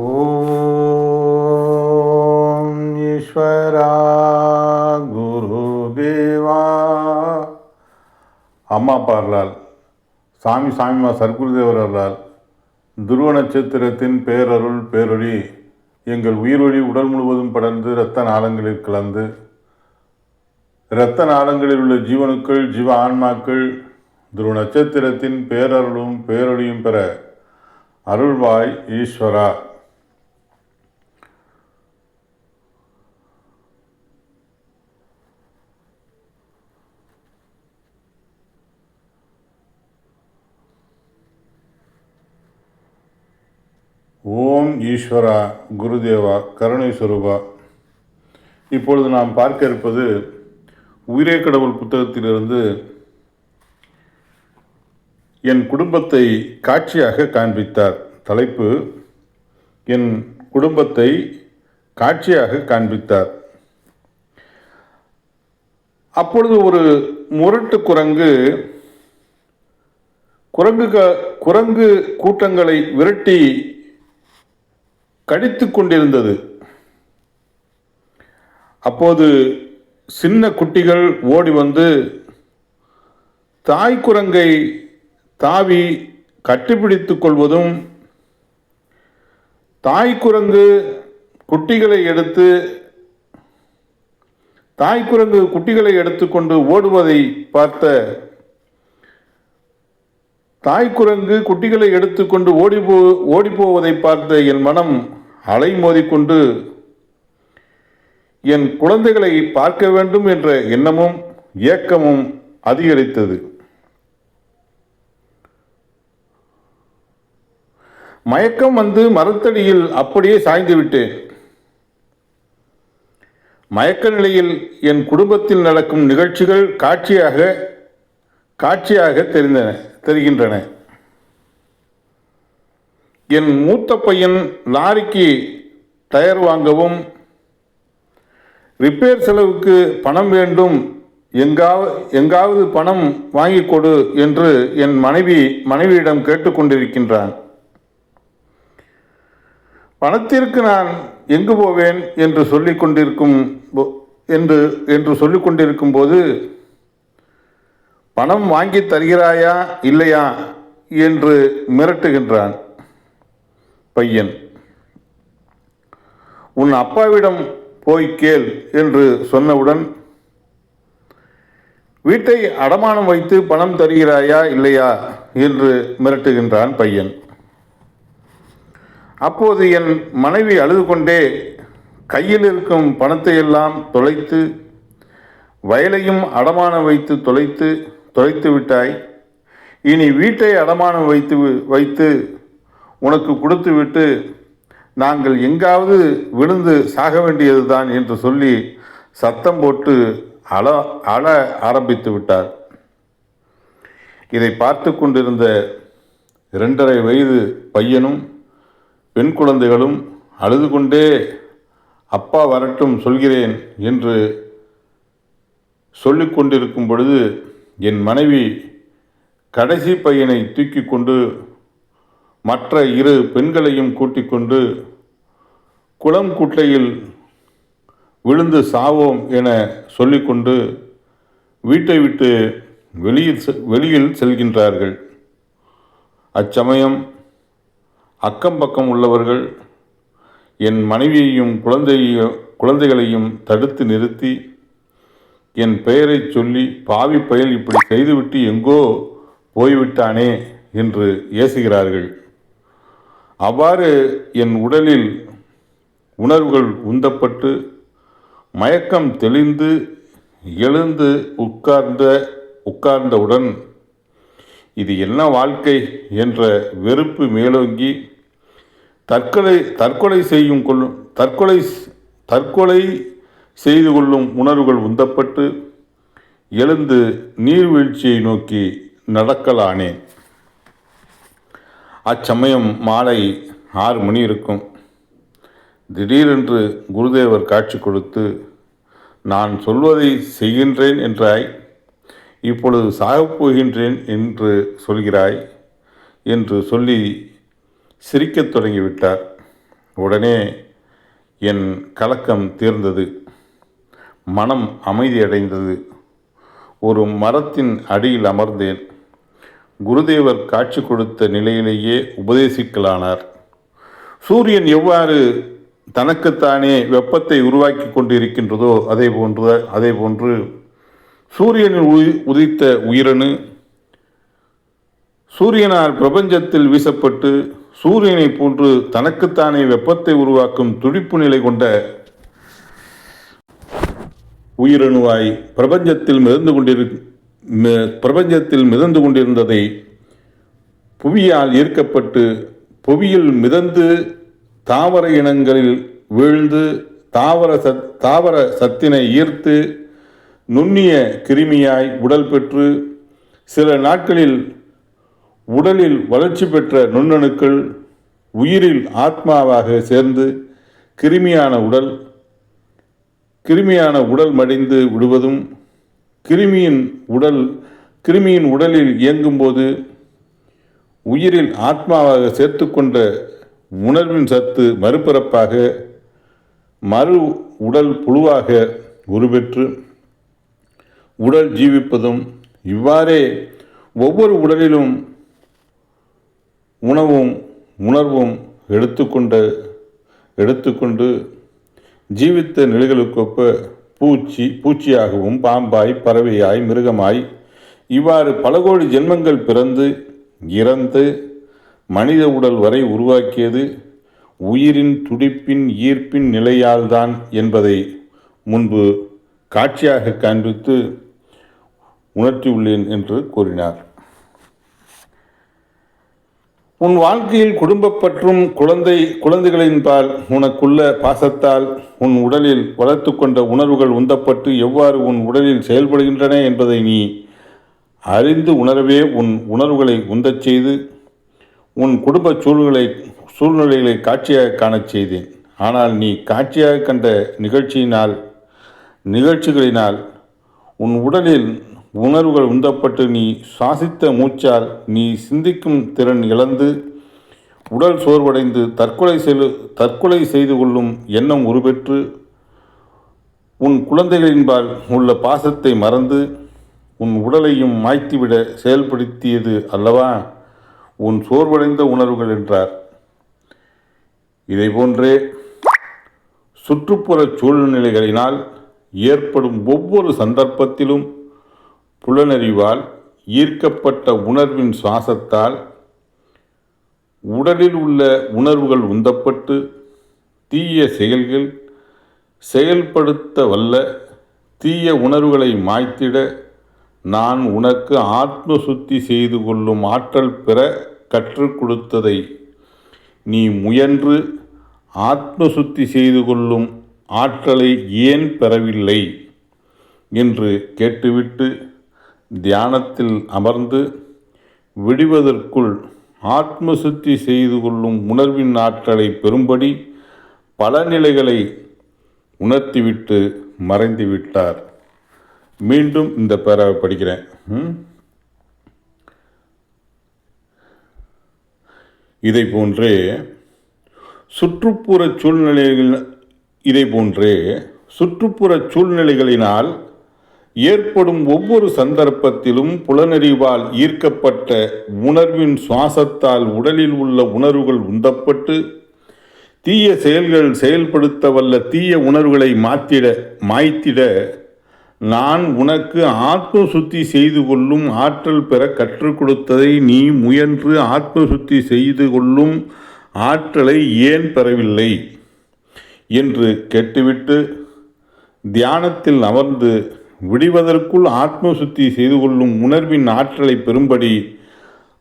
ஓம் ஈஸ்வரா குருதேவா அம்மா பாரலால் சாமி சாமிமா சர்க்குருதேவர் அருளால் துருவ நட்சத்திரத்தின் பேரருள் பேரொழி எங்கள் உயிரொளி உடல் முழுவதும் படர்ந்து இரத்த நாளங்களில் கலந்து இரத்த நாளங்களில் உள்ள ஜீவனுக்கள் ஜீவ ஆன்மாக்கள் துருவ நட்சத்திரத்தின் பேரருளும் பேரொழியும் பெற அருள்வாய் ஈஸ்வரா. ஓம் ஈஸ்வரா குருதேவா கருணை சுரூபா. இப்பொழுது நாம் பார்க்க இருப்பது உயிரே கடவுள் புத்தகத்திலிருந்து என் குடும்பத்தை காட்சியாக காண்பித்தார். தலைப்பு என் குடும்பத்தை காட்சியாக காண்பித்தார். அப்பொழுது ஒரு முரட்டு குரங்கு குரங்கு குரங்கு கூட்டங்களை விரட்டி கடித்து கொண்டிருந்தது. அப்போது சின்ன குட்டிகள் ஓடி வந்து தாய் குரங்கை தாவி கட்டிப்பிடித்து கொள்வதும் தாய் குரங்கு குட்டிகளை எடுத்து தாய் குரங்கு குட்டிகளை எடுத்துக்கொண்டு ஓடுவதை பார்த்த தாய் குரங்கு குட்டிகளை எடுத்துக்கொண்டு ஓடி போ ஓடி போவதை பார்த்த என் மனம் அலை மோதிக்கொண்டு என் குழந்தைகளை பார்க்க வேண்டும் என்ற எண்ணமும் ஏக்கமும் அதிகரித்தது. மயக்கம் வந்து மரத்தடியில் அப்படியே சாய்ந்து விட்டேன். மயக்க நிலையில் என் குடும்பத்தில் நடக்கும் நிகழ்ச்சிகள் காட்சியாக காட்சியாக தெரிந்தன தெரிகின்றன. என் மூத்த பையன் லாரிக்கு டயர் வாங்கவும் ரிப்பேர் செலவுக்கு பணம் வேண்டும் எங்காவது எங்காவது பணம் வாங்கி கொடு என்று என் மனைவி மனைவியிடம் கேட்டுக்கொண்டிருக்கின்றான். பணத்திற்கு நான் எங்கு போவேன்? என்று சொல்லிக் கொண்டிருக்கும் போ- என்று என்று சொல்லிக் கொண்டிருக்கும் போது பணம் வாங்கி தருகிறாயா இல்லையா? என்று மிரட்டுகின்றான். பையன். உன் அப்பாவிடம் போய் கேள் என்று சொன்னவுடன் வீட்டை அடமானம் வைத்து பணம் தருகிறாயா இல்லையா? என்று மிரட்டுகின்றான் பையன். அப்போது என் மனைவி அழுது கொண்டே கையில் இருக்கும் பணத்தை எல்லாம் தொலைத்து வயலையும் அடமானம் வைத்து தொலைத்து தொலைத்து விட்டாய். இனி வீட்டை அடமானம் வைத்து வைத்து உனக்கு கொடுத்துவிட்டு நாங்கள் எங்காவது விழுந்து சாக வேண்டியதுதான் என்று சொல்லி சத்தம் போட்டு அழ அழ ஆரம்பித்து விட்டார். இதை பார்த்து கொண்டிருந்த இரண்டரை வயது பையனும் பெண் குழந்தைகளும் அழுது கொண்டே அப்பா வரட்டும் சொல்கிறேன் என்று சொல்லிக்கொண்டிருக்கும் பொழுது என் மனைவி கடைசி பையனை தூக்கி கொண்டு மற்ற இரு பெண்களையும் கூட்டிக் கொண்டு குளம் குட்டையில் விழுந்து சாவோம் என சொல்லிக்கொண்டு வீட்டை விட்டு வெளியில் செ- வெளியில் செல்கின்றார்கள். அச்சமயம் அக்கம் பக்கம் உள்ளவர்கள் என் மனைவியையும் குழந்தையையும் குழந்தைகளையும் தடுத்து நிறுத்தி என் பெயரைச் சொல்லி பாவி பயல் இப்படி செய்துவிட்டு எங்கோ போய்விட்டானே என்று ஏசுகிறார்கள். அவ்வாறு என் உடலில் உணர்வுகள் உந்தப்பட்டு மயக்கம் தெளிந்து எழுந்து உட்கார்ந்த உட்கார்ந்தவுடன் இது என்ன வாழ்க்கை என்ற வெறுப்பு மேலோங்கி தற்கொலை தற்கொலை செய்யும் கொள்ளும் தற்கொலை தற்கொலை செய்து கொள்ளும் உணர்வுகள் உந்தப்பட்டு எழுந்து நீர்வீழ்ச்சியை நோக்கி நடக்கலானேன். அச்சமயம் மாலை ஆறு மணி இருக்கும். திடீரென்று குருதேவர் காட்சி கொடுத்து நான் சொல்வதை செய்கின்றேன் என்றாய். இப்பொழுது சாகப் போகின்றேன் என்று சொல்கிறாய் என்று சொல்லி சிரிக்கத் தொடங்கிவிட்டார். உடனே என் கலக்கம் தீர்ந்தது. மனம் அமைதியடைந்தது ஒரு மரத்தின் அடியில் அமர்ந்தேன். குருதேவர் காட்சி கொடுத்த நிலையிலேயே உபதேசிக்கலானார். சூரியன் எவ்வாறு தனக்குத்தானே வெப்பத்தை உருவாக்கி கொண்டிருக்கின்றதோ அதே போன்று அதே போன்று சூரியனில் உதி உதித்த உயிரணு சூரியனால் பிரபஞ்சத்தில் வீசப்பட்டு சூரியனை போன்று தனக்குத்தானே வெப்பத்தை உருவாக்கும் துடிப்பு நிலை கொண்ட உயிரணுவாய் பிரபஞ்சத்தில் மிதந்து கொண்டிரு பிரபஞ்சத்தில் மிதந்து கொண்டிருந்ததை புவியால் ஈர்க்கப்பட்டு புவியில் மிதந்து தாவர இனங்களில் வீழ்ந்து தாவர சத் தாவர சத்தினை ஈர்த்து நுண்ணிய கிருமியாய் உடல் பெற்று சில நாட்களில் உடலில் வளர்ச்சி பெற்ற நுண்ணணுக்கள் உயிரில் ஆத்மாவாக சேர்ந்து கிருமியான உடல் கிருமியான உடல் மடிந்து விடுவதும் கிருமியின் உடல் கிருமியின் உடலில் இயங்கும்போது உயிரில் ஆத்மாவாக சேர்த்து கொண்ட உணர்வின் சத்து மறுபிறப்பாக மறு உடல் புழுவாக உருபெற்று உடல் ஜீவிப்பதும் இவ்வாறே ஒவ்வொரு உடலிலும் உணவும் உணர்வும் எடுத்துக்கொண்ட எடுத்துக்கொண்டு ஜீவித்த நிலைகளுக்கொப்ப பூச்சி பூச்சியாகவும் பாம்பாய் பறவையாய் மிருகமாய் இவ்வாறு பல கோடி ஜென்மங்கள் பிறந்து இறந்து மனித உடல் வரை உருவாக்கியது உயிரின் துடிப்பின் ஈர்ப்பின் நிலையால்தான் என்பதை முன்பு காட்சியாக காண்பித்து உணர்த்தியுள்ளேன் என்று கூறினார். உன் வாழ்க்கையில் குடும்பப்பற்றும் குழந்தை குழந்தைகளின் பால் உனக்குள்ள பாசத்தால் உன் உடலில் வளர்த்து கொண்ட உணர்வுகள் உந்தப்பட்டு எவ்வாறு உன் உடலில் செயல்படுகின்றன என்பதை நீ அறிந்து உணரவே உன் உணர்வுகளை உந்தச் செய்து உன் குடும்ப சூழ்நிலை சூழ்நிலைகளை காட்சியாக காணச் செய்தேன். ஆனால் நீ காட்சியாக கண்ட நிகழ்ச்சியினால் நிகழ்ச்சிகளினால் உன் உடலில் உணர்வுகள் உந்தப்பட்டு நீ சுவாசித்த மூச்சால் நீ சிந்திக்கும் திறன் இழந்து உடல் சோர்வடைந்து தற்கொலை செலு தற்கொலை செய்து கொள்ளும் எண்ணம் உருபெற்று உன் குழந்தைகளின்பால் உள்ள பாசத்தை மறந்து உன் உடலையும் மாய்த்துவிட செயல்படுத்தியது அல்லவா? உன் சோர்வடைந்த உணர்வுகள் என்றார். இதைபோன்றே சுற்றுப்புற சூழ்நிலைகளினால் ஏற்படும் ஒவ்வொரு சந்தர்ப்பத்திலும் புலனறிவால் ஈர்க்கப்பட்ட உணர்வின் சுவாசத்தால் உடலில் உள்ள உணர்வுகள் உந்தப்பட்டு தீய செயல்கள் செயல்படுத்த வல்ல தீய உணர்வுகளை மாய்த்திட நான் உனக்கு ஆத்ம சுத்தி செய்து கொள்ளும் ஆற்றல் பெற கற்றுக் கொடுத்ததை நீ முயன்று ஆத்ம சுத்தி செய்து கொள்ளும் ஆற்றலை ஏன் பெறவில்லை? என்று கேட்டுவிட்டு தியானத்தில் அமர்ந்து விடுவதற்குள் ஆத்ம சுத்தி செய்து கொள்ளும் உணர்வின் ஆற்றலை பெறும்படி பல நிலைகளை உணர்த்திவிட்டு மறைந்து விட்டார். மீண்டும் இந்த பேராவை படிக்கிறேன். இதை போன்றே சுற்றுப்புற சூழ்நிலைகள் இதை போன்றே சுற்றுப்புற சூழ்நிலைகளினால் ஏற்படும் ஒவ்வொரு சந்தர்ப்பத்திலும் புலனறிவால் ஈர்க்கப்பட்ட உணர்வின் சுவாசத்தால் உடலில் உள்ள உணர்வுகள் உந்தப்பட்டு தீய செயல்கள் செயல்படுத்த வல்ல தீய உணர்வுகளை மாத்திட மாய்த்திட நான் உனக்கு ஆத்ம சுத்தி செய்து கொள்ளும் ஆற்றல் பெற கற்றுக் கொடுத்ததை நீ முயன்று ஆத்ம சுத்தி செய்து கொள்ளும் ஆற்றலை ஏன் பெறவில்லை? என்று கேட்டுவிட்டு தியானத்தில் அமர்ந்து விடிவதற்குள் ஆத்ம சுத்தி செய்து கொள்ளும் உணர்வின் ஆற்றலை பெறும்படி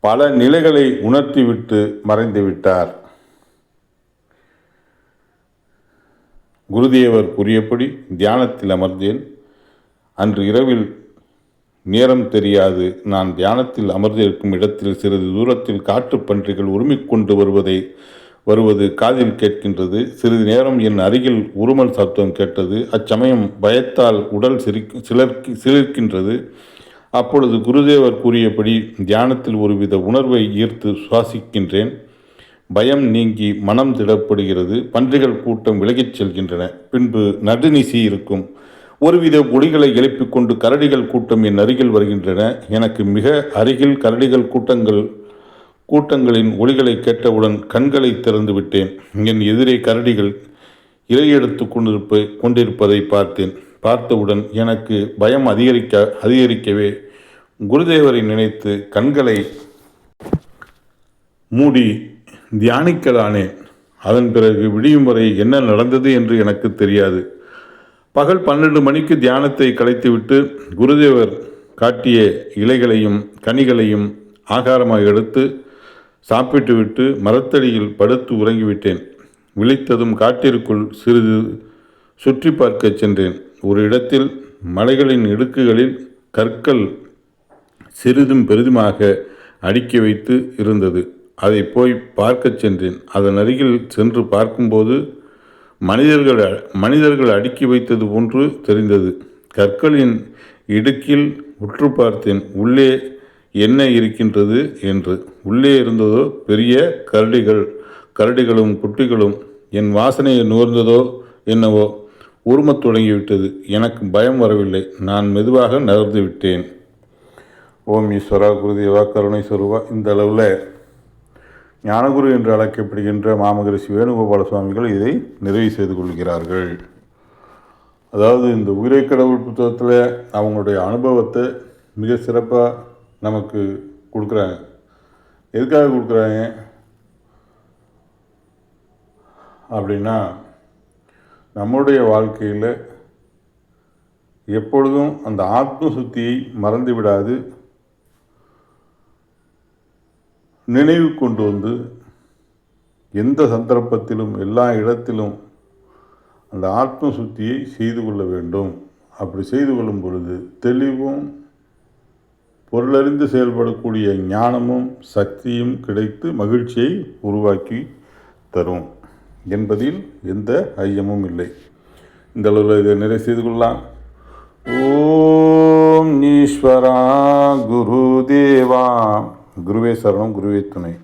பல நிலைகளை உணர்த்திவிட்டு மறைந்துவிட்டார் குருதேவர் கூறியபடி தியானத்தில் அமர்ந்தேன். அன்று இரவில் நேரம் தெரியாது. நான் தியானத்தில் அமர்ந்திருக்கும் இடத்தில் சிறிது தூரத்தில் காட்டுப் பன்றிகள் உருமிக் கொண்டு வருவதை வருவது காதில் கேட்கின்றது. சிறிது நேரம் என் அருகில் உருமல் சத்தம் கேட்டது. அச்சமயம் பயத்தால் உடல் சிரிக் சிலர்க்கு சிலிர்க்கின்றது. அப்பொழுது குருதேவர் கூறியபடி தியானத்தில் ஒருவித உணர்வை ஈர்த்து சுவாசிக்கின்றேன். பயம் நீங்கி மனம் திடப்படுகிறது. பன்றிகள் கூட்டம் விலகிச் செல்கின்றன. பின்பு நடுநிசி இருக்கும். ஒருவித ஒளிகளை எழுப்பிக் கொண்டு கரடிகள் கூட்டம் என் அருகில் வருகின்றன. எனக்கு மிக அருகில் கரடிகள் கூட்டங்கள் கூட்டங்களின் ஒளிகளை கேட்டவுடன் கண்களை திறந்து விட்டேன். என் எதிரே கரடிகள் இரையெடுத்து கொண்டிருப்ப கொண்டிருப்பதை பார்த்தேன். பார்த்தவுடன் எனக்கு பயம் அதிகரிக்க அதிகரிக்கவே குருதேவரை நினைத்து கண்களை மூடி தியானிக்கலானேன் அதன் பிறகு விடியும் வரை என்ன நடந்தது என்று எனக்கு தெரியாது. பகல் பன்னெண்டு மணிக்கு தியானத்தை கலைத்துவிட்டு குருதேவர் காட்டிய இலைகளையும் கனிகளையும் ஆகாரமாக எடுத்து சாப்பிட்டுவிட்டு மரத்தடியில் படுத்து உறங்கிவிட்டேன். விழித்ததும் காட்டிற்குள் சிறிது சுற்றி பார்க்கச் சென்றேன். ஒரு இடத்தில் மலைகளின் இடுக்குகளில் கற்கள் சிறிதும் பெரிதுமாக அடுக்கி வைத்து இருந்தது. அதை போய் பார்க்கச் சென்றேன். அதன் அருகில் சென்று பார்க்கும்போது மனிதர்கள் மனிதர்கள் அடுக்கி வைத்தது போன்று தெரிந்தது. கற்களின் இடுக்கில் உற்று பார்த்தேன். உள்ளே என்ன இருக்கின்றது என்று. உள்ளே இருந்ததோ பெரிய கரடிகள் கரடிகளும் குட்டிகளும் என் வாசனையை நுகர்ந்ததோ என்னவோ. உருமத் தொடங்கிவிட்டது. எனக்கு பயம் வரவில்லை. நான் மெதுவாக நகர்ந்து விட்டேன். ஓம் ஈஸ்வரா குருதேவா கருணை சொருவா இந்த அளவில் ஞானகுரு என்று அழைக்கப்படுகின்ற மாமகரிஷி வேணுகோபால சுவாமிகள் இதை நிறைவு செய்து கொள்கிறார்கள். அதாவது இந்த உயிரை கடவுள் புத்தகத்தில் அவங்களுடைய அனுபவத்தை மிக சிறப்பாக நமக்கு கொடுக்குறாங்க எதுக்காக கொடுக்குறாங்க அப்படின்னா நம்முடைய வாழ்க்கையில் எப்பொழுதும் அந்த ஆத்ம சுத்தியை மறந்து விடாது. நினைவு கொண்டு வந்து எந்த சந்தர்ப்பத்திலும் எல்லா இடத்திலும் அந்த ஆத்ம சுத்தியை செய்து கொள்ள வேண்டும். அப்படி செய்து கொள்ளும் பொழுது தெளிவும் பொருளறிந்து செயல்படக்கூடிய ஞானமும் சக்தியும் கிடைத்து மகிழ்ச்சியை உருவாக்கி தரும் என்பதில் எந்த ஐயமும் இல்லை. இந்த அளவில் இதை நிறை செய்து கொள்ளலாம். ஓம் ஈஸ்வரா குரு தேவா குருவே சரணம் குருவே துணை.